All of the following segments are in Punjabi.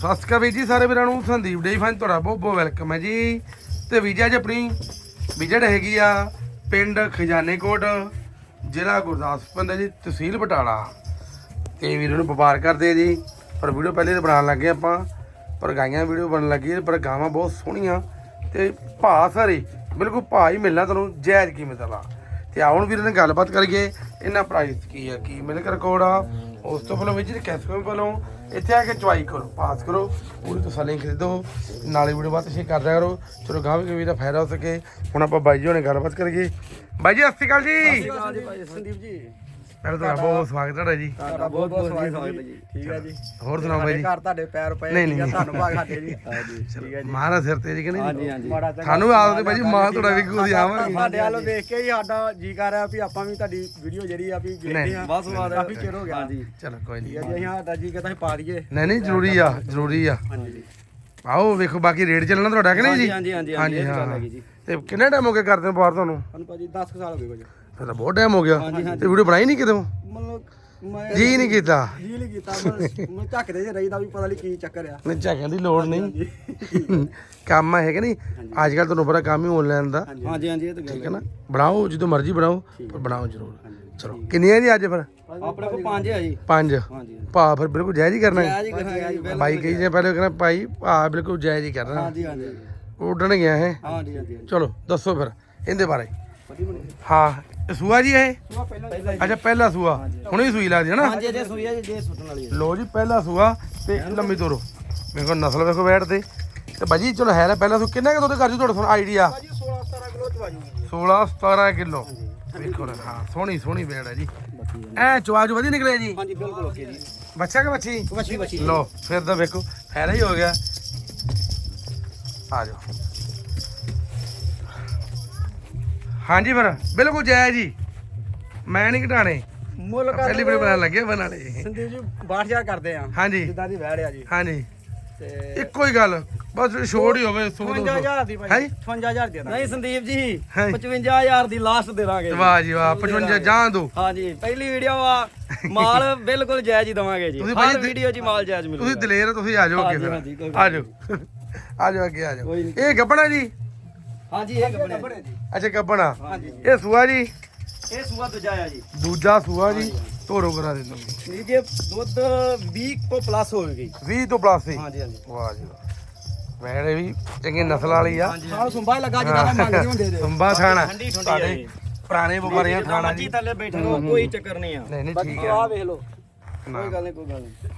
ਸਤਿ ਸ਼੍ਰੀ ਅਕਾਲ ਵੀਰ ਜੀ, ਸਾਰੇ ਵੀਰਾਂ ਨੂੰ ਸੰਦੀਪ ਡੇ ਫਾਨ ਤੁਹਾਡਾ ਬਹੁਤ ਬਹੁਤ ਵੈਲਕਮ ਹੈ ਜੀ। ਤੇ ਵੀਜ਼ਾ ਜੀ ਆਪਣੀ ਵਿਜਟ ਹੈਗੀ ਆ ਪਿੰਡ ਖਜ਼ਾਨੇਕੋਟ, ਜ਼ਿਲ੍ਹਾ ਗੁਰਦਾਸਪੁਰ ਹੈ ਜੀ, ਤਹਿਸੀਲ ਬਟਾਲਾ। ਤੇ ਵੀਰ ਨੂੰ ਵਪਾਰ ਕਰਦੇ ਆ ਜੀ, ਪਰ ਵੀਡੀਓ ਪਹਿਲੇ ਤਾਂ ਬਣਾਉਣ ਲੱਗੇ ਆਪਾਂ, ਪਰ ਗਾਈਆਂ ਵੀਡੀਓ ਬਣਨ ਲੱਗੀ ਪਰ ਗਾਵਾਂ ਬਹੁਤ ਸੋਹਣੀਆਂ। ਤੇ ਭਾਅ ਸਾਰੇ, ਬਿਲਕੁਲ ਭਾਅ ਹੀ ਮਿਲਣਾ ਤੁਹਾਨੂੰ, ਜਾਇਜ਼ ਕੀਮਤ ਵਾਲਾ। ਤੇ ਆਉਣ ਵੀਰਾਂ ਨਾਲ ਗੱਲਬਾਤ ਕਰੀਏ, ਇਹਨਾਂ ਪ੍ਰਾਈਸ ਕੀ ਆ, ਕੀ ਮਿਲਕ ਰਿਕਾਰਡ ਆ। ਉਸ ਤੋਂ ਪਹਿਲਾਂ ਵਿੱਚ ਕੈਸਕੋਮ ਪਹਿਲਾਂ ਇੱਥੇ ਆ ਕੇ ਚੁਆਈ ਕਰੋ, ਪਾਸ ਕਰੋ, ਪੂਰੀ ਤਸੱਲੀ ਖਰੀਦੋ, ਨਾਲੇ ਵੀਡੀਓ ਬਾਤ ਸ਼ੇਅਰ ਕਰਦਿਆ ਕਰੋ। ਚਲੋ ਗਾਹ ਵੀ ਦਾ ਫਾਇਦਾ ਹੋ ਸਕੇ। ਹੁਣ ਆਪਾਂ ਬਾਈ ਜੀ ਹੋਣੇ ਗੱਲਬਾਤ ਕਰੀਏ। ਬਾਈ ਜੀ, ਸਤਿ ਸ਼੍ਰੀ ਅਕਾਲ ਜੀ, ਸੰਦੀਪ ਜੀ। ਪਹਿਲਾਂ ਤਾਂ ਬਹੁਤ ਸਵਾਗਤ ਤੁਹਾਡਾ ਜੀ। ਤੁਹਾਡਾ ਬਹੁਤ ਬਹੁਤ ਸਵਾਗਤ ਜੀ। ਠੀਕ ਹੈ ਜੀ। ਹੋਰ ਸੁਣਾਓ ਬਾਈ ਜੀ ਘਰ ਤੁਹਾਡੇ ਪੈਰ ਪਏ ਨਹੀਂ, ਠੀਕ ਹੈ ਨਹੀਂ। ਤੁਹਾਨੂੰ ਭਾਗ ਸਾਡੇ ਜੀ। ਹਾਂਜੀ ਠੀਕ ਹੈ ਜੀ। ਮਹਾਰਾਜ ਸਿਰ ਤੇ ਜੀ ਕਿ ਨਹੀਂ? ਹਾਂਜੀ ਹਾਂਜੀ। ਸਾਨੂੰ ਆਦਤ ਹੈ ਬਾਈ ਜੀ ਮਾਂ ਤੁਹਾਡਾ ਵੀ ਕੋਈ ਆਵਾਂਗੇ ਸਾਡੇ ਵੱਲੋਂ ਦੇਖ ਕੇ ਹੀ ਸਾਡਾ ਜੀ ਕਰ ਰਿਹਾ ਵੀ ਆਪਾਂ ਵੀ ਤੁਹਾਡੀ ਵੀਡੀਓ ਜਿਹੜੀ ਆ ਵੀ ਵੇਖਦੇ ਆ ਬਸ ਬਾਤ ਕਾਫੀ ਚਿਰ ਹੋ ਗਿਆ। ਹਾਂਜੀ ਚਲੋ ਕੋਈ ਨਹੀਂ। ਹੈ ਜੀ ਅਸੀਂ ਸਾਡਾ ਜੀ ਕਹਿੰਦਾ ਪਾ ਲਈਏ ਨਹੀਂ ਨਹੀਂ ਜ਼ਰੂਰੀ ਆ ਜ਼ਰੂਰੀ ਆ। ਹਾਂਜੀ। ਜੀ ਆਓ ਵੇਖੋ ਬਾਕੀ ਰੇਟ ਚੱਲਣਾ ਤੁਹਾਡਾ ਕਿ ਨਹੀਂ ਜੀ? ਹਾਂਜੀ ਹਾਂਜੀ ਹਾਂਜੀ ਇਹ ਤਾਂ ਹਾਂ। ਜੀ। ਕਿੰਨਾ ਟਾਈਮ ਹੋ ਗਿਆ ਕਰਦੇ ਨੂੰ ਬਾਹਰ ਤੁਹਾਨੂੰ? ਸਾਨੂੰ ਭਾਜੀ 10 ਸਾਲ ਹੋ ਗਏ ਕੁਝ ਫਿਰ ਤਾਂ ਬਹੁਤ ਟਾਈਮ ਹੋ ਗਿਆ। ਤੇ ਵੀਡੀਓ ਬਣਾਈ ਨਹੀਂ ਕਿਤੇ ਮਤਲਬ ਮੈਂ ਜੀ ਨਹੀਂ ਕੀਤਾ। ਜੀ ਨਹੀਂ ਕੀਤਾ ਮੈਂ ਝੱਕਦੇ ਜੇ ਰਹੀਦਾ ਵੀ ਪਤਾ ਨਹੀਂ ਕੀ ਚੱਕਰ ਆ। ਨਹੀਂ ਝਾਕਿਆਂ ਦੀ ਲੋੜ ਨਹੀਂ। ਕੰਮ ਹੈ ਕਿ ਨਹੀਂ? ਅੱਜ ਕੱਲ ਤੁਹਾਨੂੰ ਪਤਾ ਕੰਮ ਹੀ ਆਨਲਾਈਨ ਦਾ। ਹਾਂਜੀ ਹਾਂਜੀ ਇਹ ਤਾਂ ਗੱਲ ਠੀਕ ਹੈ ਨਾ? ਬਣਾਓ ਜਦੋਂ ਮਰਜ਼ੀ ਬਣਾਓ ਪਰ ਬਣਾਓ ਜ਼ਰੂਰ। ਚਲੋ ਕਿੰਨੀਆਂ ਜੀ ਅੱਜ ਫਿਰ? ਆਪਣੇ ਕੋਲ ਪੰਜ ਹੈ ਜੀ। ਪੰਜ। ਹਾਂਜੀ ਭਾ ਫਿਰ ਬਿਲਕੁਲ ਜਾਇਜ਼ ਹੀ ਕਰਨਾ ਹੈ। ਜਾਇਜ਼ ਹੀ ਬਿਲਕੁਲ ਬਾਈ ਕਹੀ ਜੇ ਪਹਿਲੇ ਕਹਿੰਦਾ ਭਾਈ ਭਾ ਬਿਲਕੁਲ ਜਾਇਜ਼ ਹੀ ਕਰਨਾ ਹਾਂਜੀ ਹਾਂਜੀ। ਉੱਡਣ ਗਿਆ ਹੈ ਹਾਂਜੀ ਹਾਂਜੀ ਚਲੋ ਦੱਸੋ ਫਿਰ ਇਹਦੇ ਬਾਰੇ। ਹਾਂ। ਇਹ ਸੂਆ ਜੀ ਇਹ? ਪਹਿਲਾਂ ਅੱਛਾ ਪਹਿਲਾ ਸੂਆ। ਹੁਣੇ ਹੀ ਸੂਈ ਲੱਗਦੀ ਹੈ ਨਾ? ਹਾਂਜੀ ਜੇ ਸੂਈ ਹੈ ਜੀ ਜੇ ਸੁੱਟਣ ਵਾਲੀ ਹੈ। ਲੋ ਜੀ ਪਹਿਲਾ ਸੂਆ ਤੇ ਲੰਮੀ ਤੋਰੋ। ਵੇਖੋ ਨਸਲ ਵੇਖੋ ਬੈਠ ਤੇ। ਤੇ ਬਾਜੀ ਚਲੋ ਹੈ ਪਹਿਲਾ ਸੂ ਕਿੰਨਾ ਕਿ ਦੁੱਧ ਕਰ ਜੂ ਤੁਹਾਡਾ ਸੁਣ ਆਈਡੀਆ? ਭਾਜੀ 16 17 ਕਿਲੋ ਚਵਾਜੀ 16 17 ਕਿਲੋ। ਵੇਖੋ ਨਾ ਹਾਂ ਸੋਹਣੀ ਸੋਹਣੀ ਬੈੜ ਹੈ ਜੀ। ਐ ਚਵਾਜੂ ਵਧੀਆ ਨਿਕਲਿਆ ਜੀ? ਹਾਂਜੀ ਬਿਲਕੁਲ ਓਕੇ ਜੀ। ਬੱਚਾ ਕਿ ਬੱਚੀ? ਵਛੀ ਵਛੀ ਲੋ ਫਿਰ ਤਾਂ ਵੇਖੋ ਫਾਇਦਾ ਹੀ ਹੋ ਗਿਆ। ਆ ਜਾਓ। ਹਾਂਜੀ ਫਿਰ ਬਿਲਕੁਲ ਜਾਇਜ਼ ਜੀ। ਮੈਂ ਨਹੀਂ ਘਟਾਣੇ। ਮੁੱਲ ਕਰ ਪਹਿਲੀ ਵੀਡੀਓ ਬਣਾਉਣ ਲੱਗੇ ਬਣਾਣੇ ਸੰਦੀਪ ਜੀ 62000 ਕਰਦੇ ਆ। ਹਾਂਜੀ। ਜਿੱਦਾਂ ਦੀ ਵਹਿੜ ਆ ਜੀ। ਹਾਂਜੀ। ਤੇ ਇੱਕੋ ਹੀ ਗੱਲ ਬਸ ਛੋੜ ਹੀ ਹੋਵੇ 100 55000 ਦੀ ਭਾਈ 55000 ਦੇ ਦਾਂਗੇ ਨਹੀਂ ਸੰਦੀਪ ਜੀ ਹਾਂ। 55000 ਦੀ ਲਾਸਟ ਦੇ ਦਾਂਗੇ। ਵਾਹ ਜੀ ਵਾਹ 55 ਜਾਂ ਦੋ। ਹਾਂਜੀ ਪਹਿਲੀ ਵੀਡੀਓ ਆ ਮਾਲ ਬਿਲਕੁਲ ਜਾਇਜ਼ ਹੀ ਦਵਾਂਗੇ ਜੀ। ਤੁਸੀਂ ਹਰ ਵੀਡੀਓ 'ਚ ਮਾਲ ਜਾਇਜ਼ ਤੁਸੀਂ ਮਿਲੂਗਾ। ਦਲੇਰ ਹੋ, ਤੁਸੀਂ ਆ ਜਾਓ ਅੱਗੇ ਫਿਰ। ਆ ਜਾਓ। ਆ ਜਾਓ ਅੱਗੇ ਆ ਜਾਓ। ਇਹ ਗੱਬਣਾ ਜੀ? ਹਾਂਜੀ ਇਹ ਜੀ ਅੱਛਾ ਗੱਬਣਾ ਹਾਂਜੀ। ਇਹ ਸੂਆ ਜੀ? ਇਹ ਸੂਆ ਦੂਜਾ ਆ ਜੀ। ਦੂਜਾ ਸੂਆ ਜੀ। ਤੋਰੋ ਕਰਾ ਦੇ ਤੁਸੀਂ ਨਹੀਂ ਜੇ ਦੁੱਧ 20 ਤੋਂ ਪਲੱਸ ਹੋਵੇਗੀ। 20 ਤੋਂ ਪਲੱਸ ਸੀ ਹਾਂਜੀ ਹਾਂਜੀ। ਵਾਹ ਜੀ ਵੈੜੇ ਵੀ ਚੰਗੀ ਨਸਲ ਵਾਲੀ ਆ। ਸੁੰਬਾ ਹੀ ਲੱਗਾ ਜਿੱਦਾਂ ਦਾ ਮੰਗਦੇ ਹੁੰਦੇ ਦੇ ਸੰਭਾ ਥਾਣਾ ਠੰਡੀ ਜੀ। ਪੁਰਾਣੇ ਵਪਾਰੀਆਂ ਥਾਣਾ ਮਰਜ਼ੀ ਜੀ। ਥੱਲੇ ਬੈਠੇ ਰਹੋ ਕੋਈ ਚੱਕਰ ਨਹੀਂ ਆ। ਨਹੀਂ ਠੀਕ ਆ। ਹੈ ਵੇਖ ਲਓ। ਨਾ, ਕੋਈ ਗੱਲ ਨਹੀਂ ਕੋਈ ਗੱਲ ਨਹੀਂ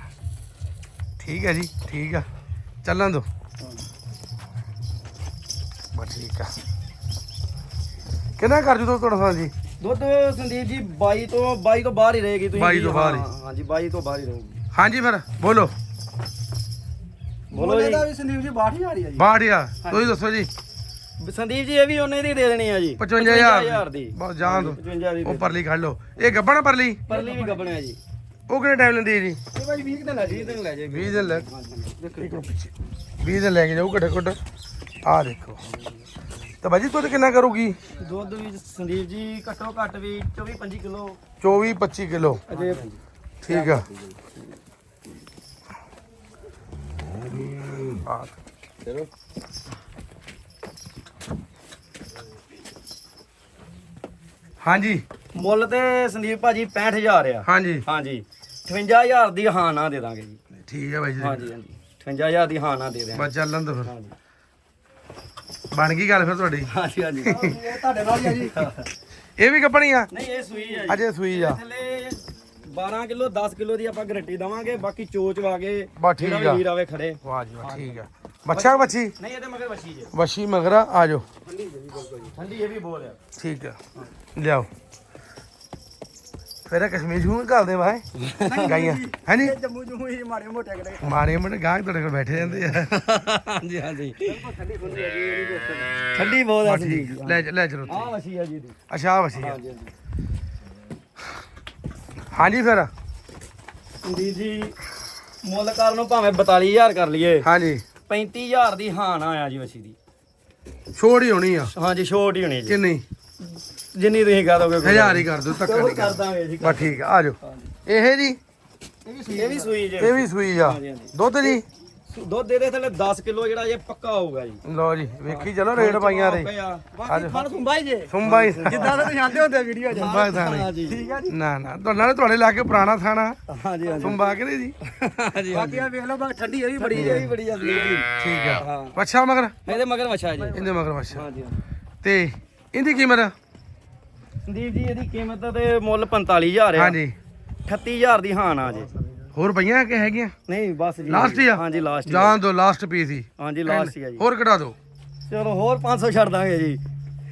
ਠੀਕ ਹੈ ਜੀ ਠੀਕ ਆ। ਚੱਲਣ ਦੋ। ਬਸ ਠੀਕ ਆ। ਕਿੰਨਾ ਕਰ ਜੂ ਤੁਹਾਡਾ ਸਾਂ ਜੀ? ਦੁੱਧ ਸੰਦੀਪ ਜੀ 22 ਤੋਂ 22 ਤੋਂ ਬਾਹਰ ਹੀ ਰਹੇਗੀ ਤੁਸੀਂ। 22 ਤੋਂ ਬਾਹਰ ਹੀ। ਹਾਂ, ਹਾਂਜੀ 22 ਤੋਂ ਬਾਹਰ ਹੀ ਰਹੂਗੀ। ਹਾਂਜੀ ਫਿਰ ਬੋਲੋ। ਬੋਲੋ ਜੀ। ਦਾ ਵੀ ਸੰਦੀਪ ਜੀ 62000 ਹੀ ਆ ਜੀ। ਬਾੜੀਆ ਤੁਸੀਂ ਦੱਸੋ ਜੀ। ਸੰਦੀਪ ਜੀ ਇਹ ਵੀ ਉਹਨੇ ਦੀ ਦੇ ਦੇਣੀ ਆ ਜੀ। 55000 ਦੀ। ਬਸ ਜਾਣ ਦੋ। 55 ਦੀ ਉਹ ਪਰਲੀ ਖੜ ਲਓ। ਇਹ ਗੱਬਣਾ ਪਰਲੀ? ਪਰਲੀ ਵੀ ਗੱਬਣਿਆ ਜੀ। ਉਹ ਕਿੰਨੇ ਟਾਈਮ ਲੈਂਦੀ ਹੈ ਜੀ? ਇਹ ਭਾਈ 20 ਦਿਨ ਲੱਗੀ 20 ਦਿਨ ਲੈ ਜਾਏਗੀ 20 ਦਿਨ ਲੈ। ਪਿੱਛੇ 20 ਦਿਨ ਲੈ ਕੇ ਜਾਊ ਘੱਟੋ ਘੱਟ। ਆ ਦੇਖੋ। ਤਾਂ ਬਾਜੀ ਦੁੱਧ ਕਿੰਨਾ ਕਰੂਗੀ? ਦੁੱਧ ਵੀ ਸੰਦੀਪ ਜੀ ਘੱਟੋ ਘੱਟ ਵੀ 24 25 ਕਿਲੋ। 24 25 ਕਿਲੋ। ਅਜੇ ਠੀਕ ਆ। ਆ ਚਲੋ ਹਾਂਜੀ। ਮੁੱਲ ਤੇ ਸੰਦੀਪ ਭਾਜੀ 65000 ਆ। ਹਾਂਜੀ। ਹਾਂਜੀ। 58000 ਦੀ ਹਾਂ ਨਾ ਦੇ ਦਾਂਗੇ ਜੀ। ਠੀਕ ਹੈ ਬਾਈ ਜੀ। ਹਾਂਜੀ ਹਾਂਜੀ। 55000 ਦੀ ਹਾਂ ਨਾ ਦੇ ਦਿਆਂਗੇ। ਬਸ ਚੱਲਣ ਦੋ ਫਿਰ। ਹਾਂਜੀ। ਬਣ ਗਈ ਗੱਲ ਫਿਰ ਤੁਹਾਡੀ। ਹਾਂਜੀ ਹਾਂਜੀ। ਇਹ ਤੁਹਾਡੇ ਨਾਲ ਹੀ ਆ ਜੀ। ਇਹ ਵੀ ਕੱਪਣੀ ਆ? ਨਹੀਂ ਇਹ ਸੂਈ ਜੀ। ਅਜੇ ਸੂਈ ਆ। ਥੱਲੇ 12 ਕਿਲੋ 10 ਕਿਲੋ ਦੀ ਆਪਾਂ ਗਰੰਟੀ ਦਵਾਂਗੇ ਬਾਕੀ ਚੋਚ ਵਾਗੇ ਬਸ ਠੀਕ ਆ। ਵੀਰ ਆਵੇ ਖੜੇ। ਵਾਹ ਜੀ ਵਾਹ ਠੀਕ ਆ। ਬੱਚਾ ਬੱਚੀ ਨਹੀਂ ਇਹਦੇ ਮਗਰ ਵਛੀ ਜੇ। ਵਸ਼ੀ ਮਗਰਾ ਆ ਜਾਓ। ਠੰਡੀ ਇਹ ਵੀ ਬੋਲ ਆ। ਠੀਕ ਆ। ਲਿਆਓ। ਫਿਰ ਕਸ਼ਮੀਰ ਜੂ ਘਾਲਦੇ ਵਾਏ ਗਾਈਆਂ। ਹਾਂਜੀ ਇਹ ਜੰਮੂ ਜੰਮੂ ਹੀ ਮਾੜੇ ਮੋਟੇ ਕਿਤੇ ਮਾਰੇ ਮੋਟੇ ਗਾਹਕ ਤੁਹਾਡੇ ਕੋਲ ਬੈਠੇ ਜਾਂਦੇ ਆ। ਹਾਂਜੀ ਹਾਂਜੀ। ਠੰਡੀ ਜੀ ਇਹ ਨਹੀਂ ਬਹੁਤ ਆ ਬਸ ਠੀਕ ਆ। ਲੈ ਲੈ ਚਲੋ ਆ ਵਛੀ ਆ ਜੀ ਦੀ ਅੱਛਾ ਆਹ ਵਸ਼ੀ ਆ। ਹਾਂਜੀ ਹਾਂਜੀ। ਹਾਂਜੀ ਫਿਰ। ਸੰਦੀਪ ਜੀ ਮੁੱਲ ਕਰਨ ਨੂੰ ਭਾਵੇਂ 42000 ਕਰ ਲਈਏ। ਹਾਂਜੀ। 35000 ਦੀ ਹਾਂ ਨਾ ਆਇਆ ਜੀ ਵਛੀ ਦੀ। ਛੋੜ ਹੀ ਹੋਣੀ ਆ। ਹਾਂਜੀ ਛੋਟ ਹੀ ਹੋਣੀ ਜੀ। ਕਿੰਨੀ? ਜਿੰਨੀ ਤੁਸੀਂ ਕਹ ਦੋਗੇ ਹਜ਼ਾਰ ਹੀ ਕਰ ਦਿਓ ਧੱਕਾ ਨਹੀਂ ਕਰ ਦਾਂਗੇ ਜੀ ਬਸ ਠੀਕ ਆ ਆ ਜਾਓ। ਇਹ ਜੀ? ਇਹ ਵੀ ਸੂਈ ਜੇ। ਇਹ ਵੀ ਸੂਈ ਆ। ਦੁੱਧ ਜੀ? ਦੁੱਧ ਦੇ ਦੇ ਥੱਲੇ 10 ਕਿਲੋ ਜਿਹੜਾ ਇਹ ਪੱਕਾ ਹੋਊਗਾ ਜੀ। ਲਓ ਜੀ ਵੇਖੀ ਚਲੋ ਰੇਟ ਪਾਈਆਂ ਦੇ ਬਾਕੀ ਖਾਣ ਸੁੰਬਾਈ ਜੇ। ਸੁੰਬਾਈ ਜਿੱਦਾਂ ਦੇ ਤੁਸੀਂ ਆਂਦੇ ਹੁੰਦੇ ਵੀਡੀਓ 'ਚ। ਸੁੰਬਾ ਥਾਣੇ ਠੀਕ ਆ ਜੀ। ਨਾ ਨਾ ਤੁਹਾਡਾ ਤੁਹਾਡੇ ਲਾ ਕੇ ਪੁਰਾਣਾ ਥਾਣਾ ਹਾਂਜੀ ਹਾਂਜੀ। ਸੁੰਬਾ ਕਿਹੜੇ ਜੀ? ਹਾਂਜੀ ਬਾਕੀ ਆ ਵੇਖ ਲਓ ਬਾ ਠੰਡੀ ਇਹ ਵੀ ਬੜੀ ਇਹ ਵੀ ਬੜੀ ਜਾਂਦੀ ਹੈ ਜੀ। ਠੀਕ ਆ। ਹਾਂ। ਅੱਛਾ ਮਗਰ? ਇਹਦੇ ਮਗਰ ਮੱਛਾ ਜੀ। ਇਹਦੇ ਮਗਰ ਅੱਛਾ ਹਾਂਜੀ ਤੇ ਇਹਦੀ ਕੀਮਤ ਸੰਦੀਪ ਜੀ ਇਹਦੀ ਕੀਮਤ ਤੇ ਮੁੱਲ 45000 ਆ। ਹਾਂਜੀ। 38000 ਦੀ ਹਾਨ ਆ ਜੀ। ਹੋਰ ਪਈਆਂ ਕਿ ਹੈਗੀਆਂ? ਨਹੀਂ ਬਸ ਜੀ। ਲਾਸਟ ਹੀ ਆ? ਹਾਂਜੀ ਲਾਸਟ। ਜਾਣ ਦੋ ਲਾਸਟ ਪੀਸ ਹੀ। ਹਾਂਜੀ ਲਾਸਟ ਹੀ ਆ ਜੀ। ਹੋਰ ਕਢਾ ਦਿਓ ਚਲੋ ਹੋਰ 500 ਛੱਡ ਦਾਂਗੇ ਜੀ।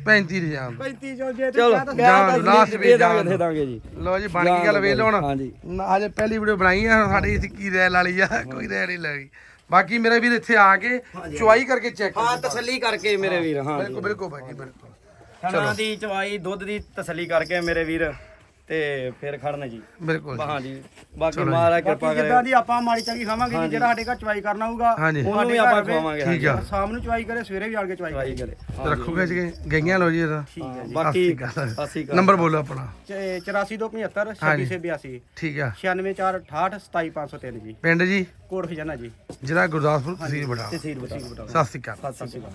35 ਦੀ ਜਾਣ 35 ਜੋ ਜੇ ਚਲੋ ਦੇ ਵੀ ਦਾਂਗੇ ਜਾਣ ਦੇ ਦਾਂਗੇ ਜੀ। ਲਓ ਜੀ ਬਣ ਗਈ ਗੱਲ ਵੇਖ ਲਓ ਹੁਣ। ਹਾਂਜੀ। ਹਜੇ ਪਹਿਲੀ ਵੀਡੀਓ ਬਣਾਈ ਆ ਸਾਡੀ ਇਸ ਕੀ ਰੈਲ ਵਾਲੀ ਆ ਕੋਈ ਰੈਲ ਨਹੀਂ ਲੱਗੀ ਬਾਕੀ ਮੇਰੇ ਵੀਰ ਇੱਥੇ ਆ ਕੇ ਚੁਆਈ ਕਰਕੇ ਚੈੱਕ ਹਾਂ ਤਸੱਲੀ ਕਰਕੇ ਮੇਰੇ ਵੀਰ ਹਾਂ ਬਿਲਕੁਲ ਬਿਲਕੁਲ ਬਾਜੀ ਬਿਲਕੁਲ। ਖਾਣਾ ਦੀ ਚਵਾਈ ਦੁੱਧ ਦੀ ਤਸੱਲੀ ਕਰਕੇ ਮੇਰੇ ਵੀਰ ਤੇ ਫਿਰ ਖੜਨ ਜੀ। ਬਿਲਕੁਲ ਹਾਂ ਜੀ। ਬਾਕੀ ਮਹਾਰਾਜ ਕਿਰਪਾ ਕਰੇ। ਜਿੱਦਾਂ ਦੀ ਆਪਾਂ ਮਾੜੀ ਚੰਗੀ ਖਾਵਾਂਗੇ ਜੀ ਜਿਹੜਾ ਸਾਡੇ ਘਰ ਚਵਾਈ ਕਰਨਾ ਹੋਊਗਾ ਉਹਨੂੰ ਵੀ ਆਪਾਂ ਖਵਾਵਾਂਗੇ ਠੀਕ ਆ। ਸ਼ਾਮ ਨੂੰ ਚਵਾਈ ਕਰੇ ਸਵੇਰੇ ਵੀ ਆਣ ਕੇ ਚਵਾਈ ਕਰੇ। ਰੱਖੋਗੇ ਜੀ ਗਈਆਂ ਲੋ ਜੀ ਇਹਦਾ। ਠੀਕ ਹੈ ਜੀ। ਬਾਕੀ। ਅਸੀਂ ਨੰਬਰ ਬੋਲੋ ਆਪਣਾ। 84 ਤੋਂ 75 ਹਾਂਜੀ। 26 82 ਠੀਕ ਆ। 96468 27503 ਜੀ। ਪਿੰਡ ਜੀ? ਕੋਟ ਖਜ਼ਾਨਾ ਜੀ। ਜ਼ਿਲ੍ਹਾ ਗੁਰਦਾਸਪੁਰ ਤਹਿਸੀਲ ਬਟਾਲਾ ਤਹਿਸੀਲ ਬਤਾ ਸਤਿ ਸ਼੍ਰੀ ਅਕਾਲ। ਸਤਿ ਸ਼੍ਰੀ ਅਕਾਲ।